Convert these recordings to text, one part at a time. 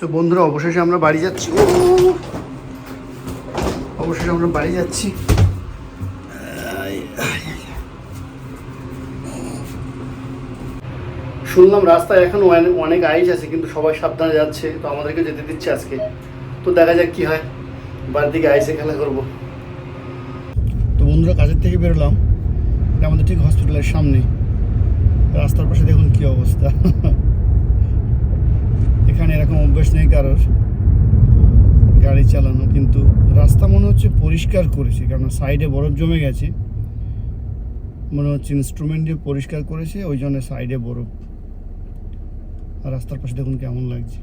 তো বন্ধুরা, অবশেষে আমরা বাড়ি যাচ্ছি। অবশেষে আমরা বাড়ি যাচ্ছি। শুনলাম রাস্তায় এখন অনেক- অনেক আইস আছে, কিন্তু সবাই সাবধানে যাচ্ছে, তো আমাদেরকে যেতে দিচ্ছে আজকে। তো দেখা যাক কি হয়। বাড়ির দিকে আইসে খেলা করব। তো বন্ধুরা, কাজের থেকে বেরোলাম। এটা আমাদের ঠিক হসপিটালের সামনে। রাস্তার পাশে দেখুন কি অবস্থা। এখানে এরকম অভ্যেস নেই কারোর। গাড়ি চালানো, কিন্তু রাস্তা মনে হচ্ছে পরিষ্কার করেছে, কারণ সাইডে বরফ জমে গেছে। মনে হচ্ছে ইনস্ট্রুমেন্ট দিয়ে পরিষ্কার করেছে, ওই জন্য সাইডে বরফ। আর রাস্তার পাশে দেখুন কেমন লাগছে।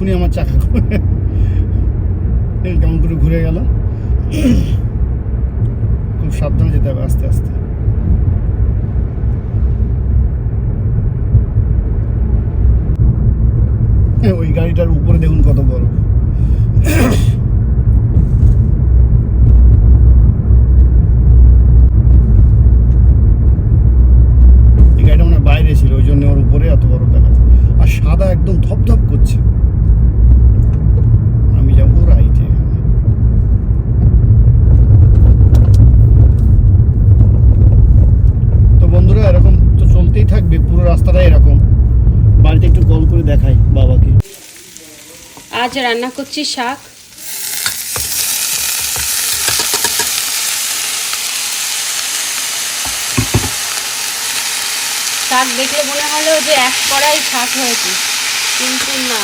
এক্ষুনি আমার চাকা কেমন করে ঘুরে গেল। খুব সাবধানে যেতে হবে আস্তে আস্তে। ওই গাড়িটার উপরে দেখুন কত বড় এই গাড়িটা মানে বাইরে ছিল ওই জন্য ওর উপরে এত বড় দেখাচ্ছে আর সাদা একদম ধপধপ করছে আমি যাব রাইটে তো বন্ধুরা এরকম তো চলতেই থাকবে পুরো রাস্তাটাই এরকম বাড়িতে একটু কল করে দেখাই বাবাকে আজ রান্না করছি শাক। শাক দেখলে মনে হলো যে এক কড়াই শাক হয়েছে, কিন্তু না।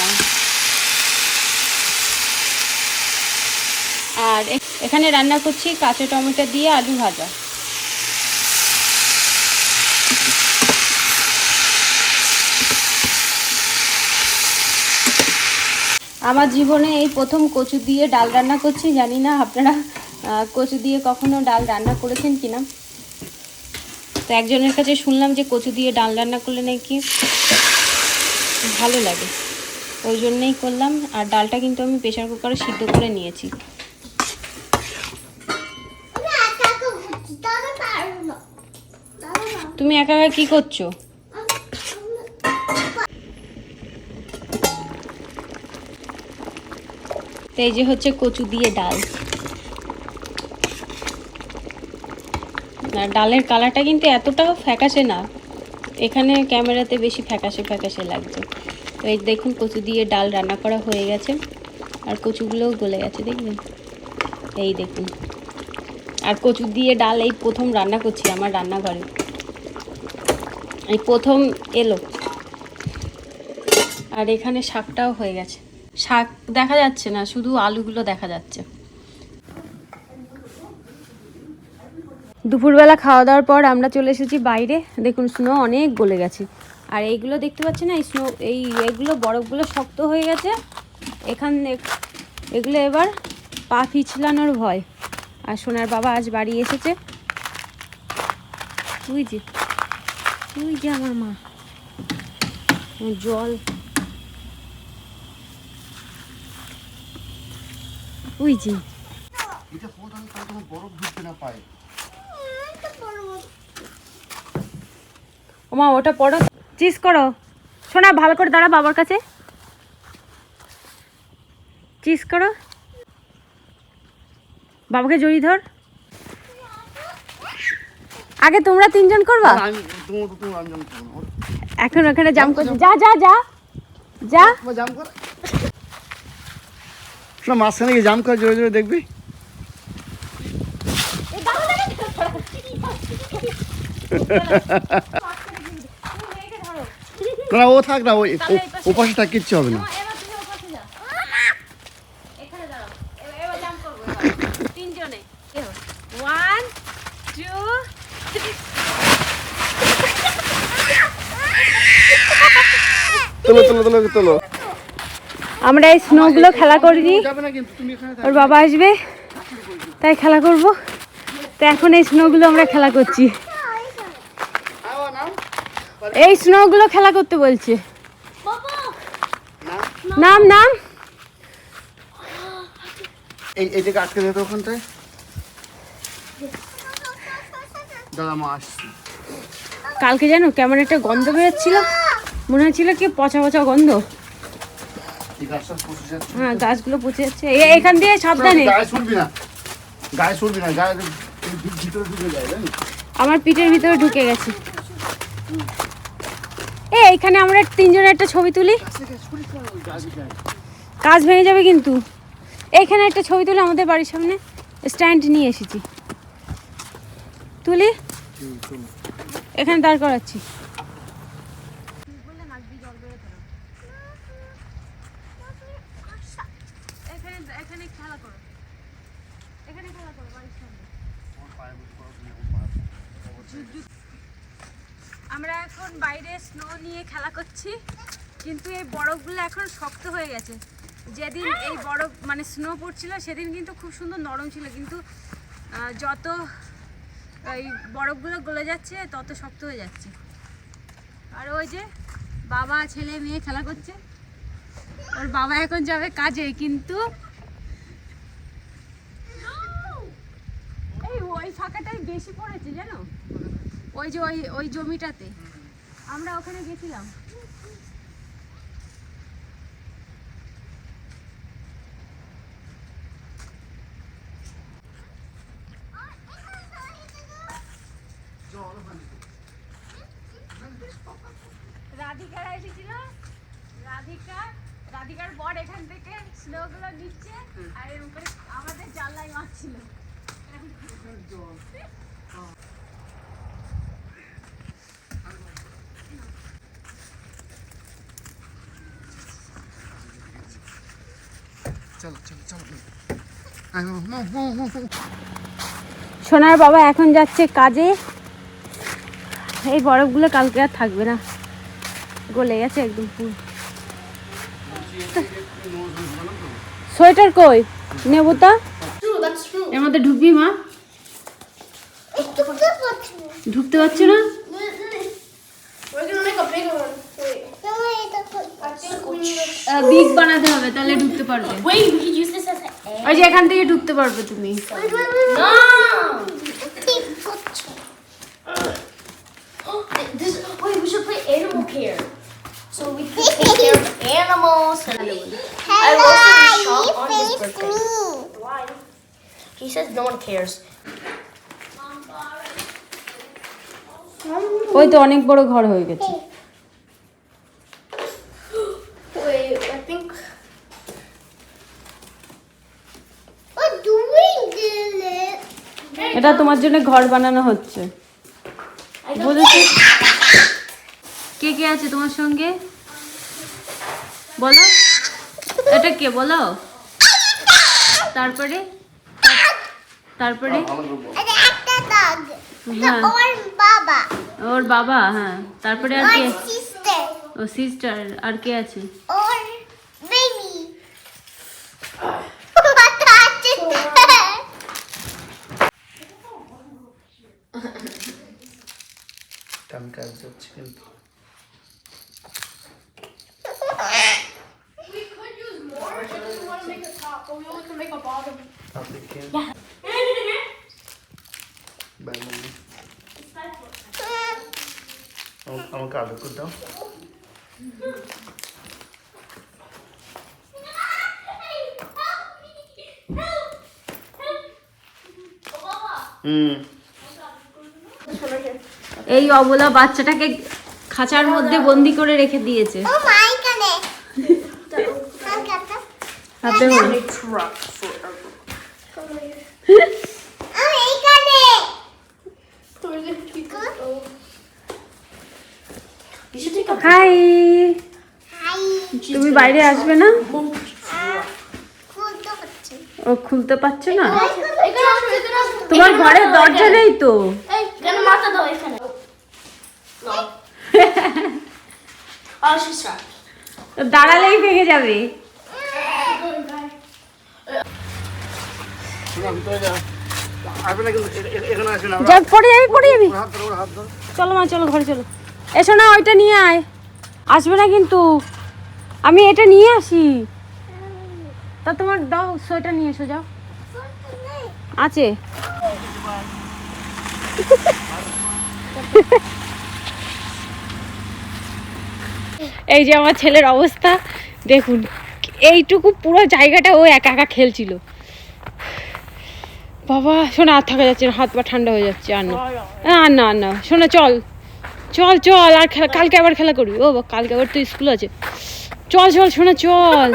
আর এখানে রান্না করছি কাঁচা টমেটো দিয়ে আলু ভাজা। আমার জীবনে এই প্রথম কচু দিয়ে ডাল রান্না করছি জানি না আপনারা কচু দিয়ে কখনো ডাল রান্না করেছেন কিনা? তো একজনের কাছে শুনলাম যে কচু দিয়ে ডাল রান্না করলে নাকি ভালো লাগে। ওই জন্যই করলাম আর ডালটা কিন্তু আমি প্রেশার কুকারে সিদ্ধ করে নিয়েছি। তুমি একা একা কি করছ? তো এই যে হচ্ছে কচু দিয়ে ডাল। না ডালের কালারটা কিন্তু এতটাও ফ্যাকাশে না। এখানে ক্যামেরাতে বেশি ফ্যাকাশে ফ্যাকাশে লাগছে। তো এই দেখুন কচু দিয়ে ডাল রান্না করা হয়ে গেছে। আর কচুগুলোও গলে গেছে, দেখবেন? এই দেখুন। আর কচু দিয়ে ডাল এই প্রথম রান্না করছি আমার রান্নাঘরে। এই প্রথম এলো। আর এখানে শাকটাও হয়ে গেছে। শাক দেখা যাচ্ছে না, শুধু আলুগুলো দেখা যাচ্ছে। দুপুরবেলা খাওয়া দাওয়ার পর আমরা চলে এসেছি বাইরে। দেখুন স্নো অনেক গলে গেছে। আর এইগুলো দেখতে পাচ্ছি না, এই স্নো এই এগুলো বরফগুলো শক্ত হয়ে গেছে। এখান এগুলো এবার পা পিছলানোর ভয়। আর সোনার বাবা আজ বাড়ি এসেছে। তুই যে তুই যে আমার মা। জল। ওই যে। এটা তাহলে বরফ না পায়। ওমা ওটা পড়ো। চিজ করো। শোনা ভালো করে দাঁড়া বাবার কাছে। চিজ করো। বাবাকে জড়িয়ে ধর। আগে তোমরা তিনজন করবা? এখন ওখানে জাম করছে। যা যা যা। যা। তোমার জাম কর। না মাঝখানে গিয়ে জাম করে জোরে জোরে দেখবি। না ও থাক না ওই ও- ও থাক কিচ্ছু হবে না। ওয়ান তোলো তোলো তোলো তোলো। আমরা এই স্নোগুলো খেলা করিনি। ওর বাবা আসবে তাই খেলা করব। তো এখন এই স্নোগুলো আমরা খেলা করছি। এই স্নোগুলো খেলা করতে বলছে। নাম নাম। এই আটকে ওখানটায়। দাদা মা আসছি। কালকে জানো কেমন একটা গন্ধ বেরোচ্ছিল? মনে হচ্ছিল কি পচা পচা গন্ধ এই গাছটা পচে যাচ্ছে হ্যাঁ গাছগুলো পচে যাচ্ছে। এখান দিয়ে সাবধানে। গায়ে ছুটবি না। গায়ে ছুটবি না গায়ে ভিতরে ঢুকে যায় আমার পিঠের ভিতরে ঢুকে গেছে। এ এখানে আমরা তিনজনের একটা ছবি তুলি। কাজ ভেঙে যাবে কিন্তু। এইখানে একটা ছবি তুলে আমাদের বাড়ির সামনে স্ট্যান্ড নিয়ে এসেছি। তুলি। এখানে দাঁড় করাচ্ছি আমরা এখন বাইরে স্নো নিয়ে খেলা করছি, কিন্তু এই বরফগুলো এখন শক্ত হয়ে গেছে। যেদিন এই বরফ মানে স্নো পড়ছিল, সেদিন কিন্তু খুব সুন্দর নরম ছিল, কিন্তু যত, এই বরফগুলো গলে যাচ্ছে, তত শক্ত হয়ে যাচ্ছে। আর ওই যে, বাবা, ছেলে, মেয়ে খেলা করছে। ওর বাবা এখন যাবে কাজে, কিন্তু এই ওই ফাঁকাটাই বেশি পড়েছে, জানো? ওই যে ওই ওই জমিটাতে। আমরা ওখানে গেছিলাম রাধিকারা এসেছিল রাধিকা রাধিকার বর এখান থেকে স্নোগুলো নিচ্ছে আর এর উপরে আমাদের জানলায় মারছিল চলো চলো চলো। সোনার বাবা এখন যাচ্ছে কাজে। এই বরফগুলো কালকে আর থাকবে না। গলে গেছে একদম পুরো। সোয়েটার কই? নেব তা। এর মধ্যে ঢুকবি মা? ঢুকতে পারছ না? দিক বানাতে হবে তাহলে ঢুকতে পারবে। এখান থেকে ঢুকতে পারবে তুমি। ওই তো অনেক বড় ঘর হয়ে গেছে। এটা তোমার জন্য ঘর বানানো হচ্ছে। বুঝেছি? কে কে আছে তোমার সঙ্গে? বলো। এটা কে? বলো। তারপরে? তারপরে. হ্যাঁ। ওর বাবা হ্যাঁ। তারপরে আর কে? ও সিস্টার আর কে আছে? দাও। এই অবলা বাচ্চাটাকে খাঁচার মধ্যে বন্দি করে রেখে দিয়েছে। Oh my goodness. হাই তুমি বাইরে আসবে না? ও খুলতে পারছে না। তোমার ঘরের দরজা নেই তো. দাঁড়ালেই ভেঙে যাবে। পড়ে যাবি পড়ে যাবি। ওর হাত ধরো ওর হাত ধরো। চলো মা চলো ঘরে চলো। এসো না, ওইটা নিয়ে আয়। আসবে না কিন্তু। আমি এটা নিয়ে আসি। তা তোমার দাও, সোয়েটার নিয়ে এসো, যাও। আছে। এই যে আমার ছেলের অবস্থা, দেখুন, এইটুকু পুরো জায়গাটা ও একা একা খেলছিল। বাবা, শোনা, আর থাকা যাচ্ছে হাত পা ঠান্ডা হয়ে যাচ্ছে, আর না। আর না আর না, শোনা, চল। চল চল আর খেলা কালকে আবার খেলা করবি। ও কালকে আবার তো স্কুল আছে। চল চল শোনা চল।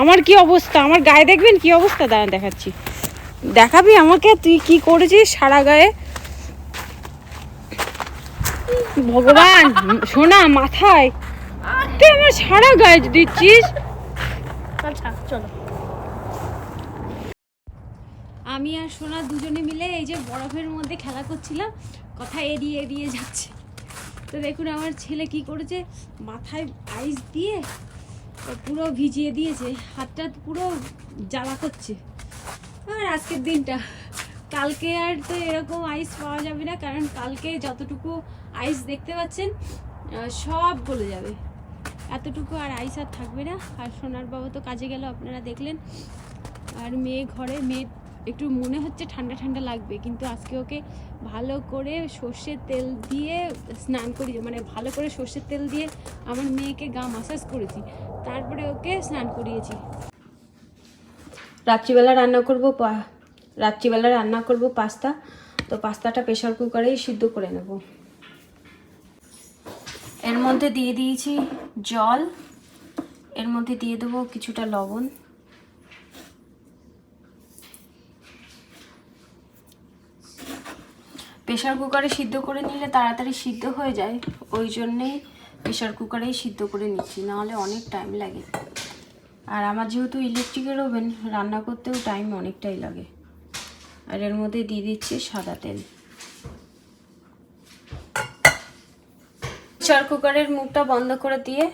আমার কি অবস্থা? আমার গায়ে দেখবেন কি অবস্থা? দাঁড়া দেখাচ্ছি। দেখাবি আমাকে? তুই কি করেছিস সারা গায়ে? ভগবান শোনা মাথায়। তুই আমার সারা গায়ে দিচ্ছিস? আচ্ছা আমি আর সোনা দুজনে মিলে এই যে বরফের মধ্যে খেলা করছিলাম। কথা এড়িয়ে এড়িয়ে যাচ্ছে। তো দেখুন আমার ছেলে কি করেছে, মাথায় আইস দিয়ে পুরো ভিজিয়ে দিয়েছে, হাতটা পুরো জ্বালা করছে। আর আজকের দিনটা, কালকে আর তো এরকম আইস পাওয়া যাবে না, কারণ কালকে যতটুকু আইস দেখতে পাচ্ছেন সব গলে যাবে। এতটুকু আর আইস আর থাকবে না। আর সোনার বাবা তো কাজে গেল, আপনারা দেখলেন। আর মেয়ে ঘরে, মেয়ে একটু মনে হচ্ছে ঠান্ডা ঠান্ডা লাগবে, কিন্তু আজকে ওকে ভালো করে সর্ষের তেল দিয়ে স্নান করি মানে ভালো করে সর্ষের তেল দিয়ে আমার মেয়েকে গা মাসাজ করেছি, তারপরে ওকে স্নান করিয়েছি। রাত্রিবেলা রান্না করব রাত্রিবেলা রান্না করব পাস্তা, তো পাস্তাটা প্রেশার কুকারেই সিদ্ধ করে নেব। এর মধ্যে দিয়ে দিয়েছি জল, এর মধ্যে দিয়ে দেবো কিছুটা লবণ। প্রেশার কুকারে সিদ্ধ করে নিলে তাড়াতাড়ি সিদ্ধ হয়ে যায়। ওই জন্যেই প্রেশার কুকারেই সিদ্ধ করে নিচ্ছি, নাহলে অনেক টাইম লাগে। আর আমার যেহেতু ইলেকট্রিকের ওভেন রান্না করতেও টাইম অনেকটাই লাগে। আর এর মধ্যে দিয়ে দিচ্ছি সাদা তেল। প্রেশার কুকারের মুখটা বন্ধ করে দিয়ে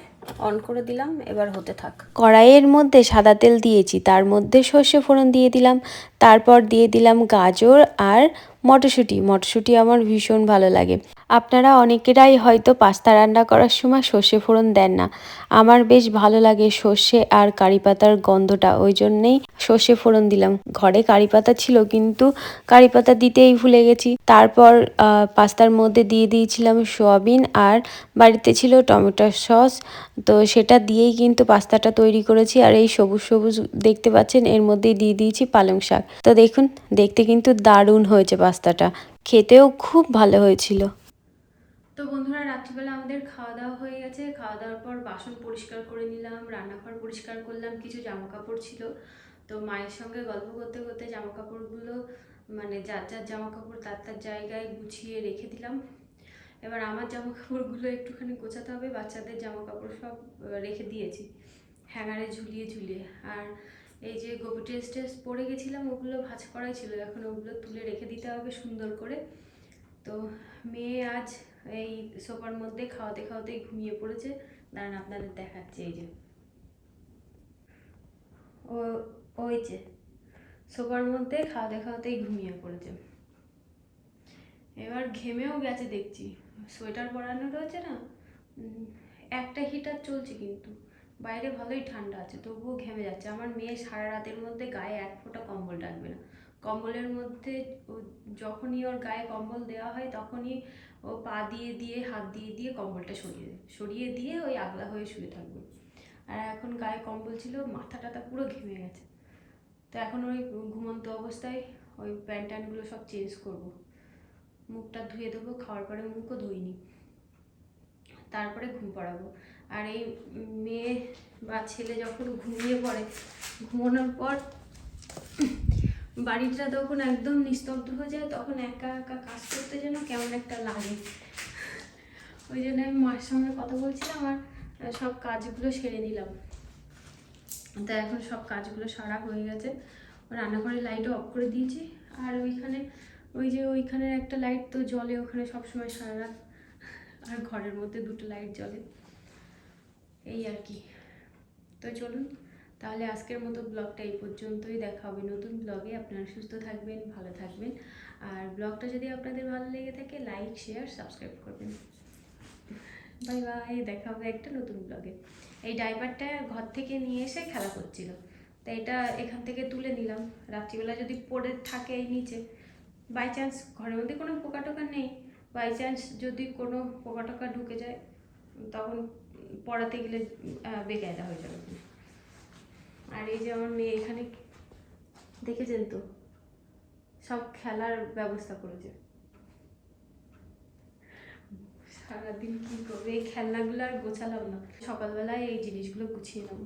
অন করে দিলাম, এবার হতে থাক। কড়াইয়ের মধ্যে সাদা তেল দিয়েছি, তার মধ্যে সর্ষে ফোড়ন দিয়ে দিলাম, তারপর দিয়ে দিলাম গাজর আর মটরশুঁটি। মটরশুঁটি আমার ভীষণ ভালো লাগে। আপনারা অনেকেরাই হয়তো পাস্তা রান্না করার সময় সর্ষে ফোড়ন দেন না। আমার বেশ ভালো লাগে সর্ষে আর কারি পাতার গন্ধটা, ওই জন্যেই সর্ষে ফোড়ন দিলাম। ঘরে কারি পাতা ছিল, কিন্তু কারি পাতা দিতেই ভুলে গেছি। তারপর পাস্তার মধ্যে দিয়ে দিয়েছিলাম সোয়াবিন আর বাড়িতে ছিল টমেটো সস। তো সেটা দিয়েই কিন্তু পাস্তাটা তৈরি করেছি আর এই সবুজ সবুজ দেখতে পাচ্ছেন, এর মধ্যেই দিয়ে দিয়েছি পালং শাক। তো দেখুন, দেখতে কিন্তু দারুণ হয়েছে পাস্তাটা খেতেও খুব ভালো হয়েছিল। তো বন্ধুরা, রাত্রিবেলা আমাদের খাওয়া দাওয়া হয়ে গেছে। খাওয়া দাওয়ার পর বাসন পরিষ্কার করে নিলাম, রান্নাঘর পরিষ্কার করলাম, কিছু জামা কাপড় ছিল। তো মায়ের সঙ্গে গল্প করতে করতে জামা কাপড়গুলো মানে যার যার জামা কাপড় তার তার জায়গায় গুছিয়ে রেখে দিলাম। এবার আমার জামা কাপড়গুলো একটুখানি গোছাতে হবে, বাচ্চাদের জামা কাপড় সব রেখে দিয়েছি। হ্যাঙ্গারে ঝুলিয়ে ঝুলিয়ে। আর এই যে গোপি টেস্ট টেস্ট পরে গেছিলাম, ওগুলো ভাজ করাই ছিল। এখন ওগুলো তুলে রেখে দিতে হবে সুন্দর করে। তো মেয়ে আজ এই সোফার মধ্যে খাওয়াতে খাওয়াতেই ঘুমিয়ে পড়েছে। দাঁড়ান, আপনাদের দেখাচ্ছি এই যে। ও, ওই যে, সোফার মধ্যে খাওয়াতে খাওয়াতেই ঘুমিয়ে পড়েছে। এবার ঘেমেও গেছে দেখছি। সোয়েটার পরানো রয়েছে না? একটা হিটার চলছে কিন্তু। বাইরে ভালোই ঠান্ডা আছে, তবুও ঘেমে যাচ্ছে। আমার মেয়ে সারা রাতের মধ্যে গায়ে এক ফোঁটা কম্বল রাখবে না। কম্বলের মধ্যে যখনই ওর গায়ে কম্বল দেওয়া হয়, তখনই ও পা দিয়ে দিয়ে, হাত দিয়ে দিয়ে কম্বলটা সরিয়ে দেয়। সরিয়ে দিয়ে ওই আগলা হয়ে শুয়ে থাকবে। আর এখন গায়ে কম্বল ছিল মাথা টাথা পুরো ঘেমে গেছে। তো এখন ওই ঘুমন্ত অবস্থায় ওই প্যান্ট ট্যান্টগুলো সব চেঞ্জ করব। মুখটা ধুয়ে দেবো, খাওয়ার পরে মুখও ধুইনি। তারপরে ঘুম পড়াবো। আর এই মেয়ে বা ছেলে যখন ঘুমিয়ে পড়ে, ঘুমানোর পর বাড়িটা তখন একদম নিস্তব্ধ হয়ে যায়, তখন একা একা কাজ করতে যেন কেমন একটা লাগে। ওই জন্য আমি মায়ের সঙ্গে কথা বলছিলাম আর সব কাজগুলো সেরে নিলাম। তা এখন সব কাজগুলো সারা হয়ে গেছে। রান্নাঘরের লাইটও অফ করে দিয়েছি। আর ওইখানে, ওই যে ওইখানের একটা লাইট তো জলে ওখানে সবসময় সারা রাত। আর ঘরের মধ্যে দুটো লাইট জ্বলে। এই আর কি। তো চলুন, তাহলে আজকের মতো ব্লগটা এই পর্যন্তই। দেখা হবে নতুন ব্লগে। আপনারা সুস্থ থাকবেন, ভালো থাকবেন। আর ব্লগটা যদি আপনাদের ভালো লেগে থাকে, লাইক, শেয়ার, সাবস্ক্রাইব করবেন। বাই বাই, দেখা হবে একটা নতুন ব্লগে। এই ডাইপারটা ঘর থেকে নিয়ে এসে খেলা করছিল। তা এটা এখান থেকে তুলে নিলাম। রাত্রিবেলা যদি পড়ে থাকে এই নিচে। বাই চান্স ঘরের মধ্যে কোনো পোকা টোকা নেই। বাই চান্স যদি কোনো পোকা টোকা ঢুকে যায়, তখন পড়াতে গেলে বেকায়দা হয়ে যাবে। আর এই যে আমার মেয়ে এখানে, দেখেছেন তো? সব খেলার ব্যবস্থা করেছে। সারাদিন কী করবে? এই খেলনাগুলো আর গোছালাম না। সকালবেলায় এই জিনিসগুলো গুছিয়ে নেব।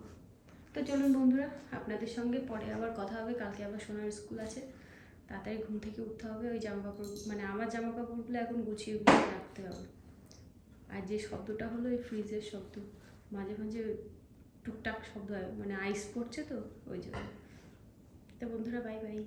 তো চলুন বন্ধুরা, আপনাদের সঙ্গে পরে আবার কথা হবে। কালকে আবার সোনার স্কুল আছে। তাড়াতাড়ি ঘুম থেকে উঠতে হবে। ওই জামা কাপড় মানে আমার জামা কাপড়গুলো এখন গুছিয়ে গুছিয়ে রাখতে হবে। আর যে শব্দটা হলো এই ফ্রিজের শব্দ, মাঝে মাঝে টুকটাক শব্দ হয় মানে আইস পড়ছে তো, ওই জন্য। তো বন্ধুরা বাই বাই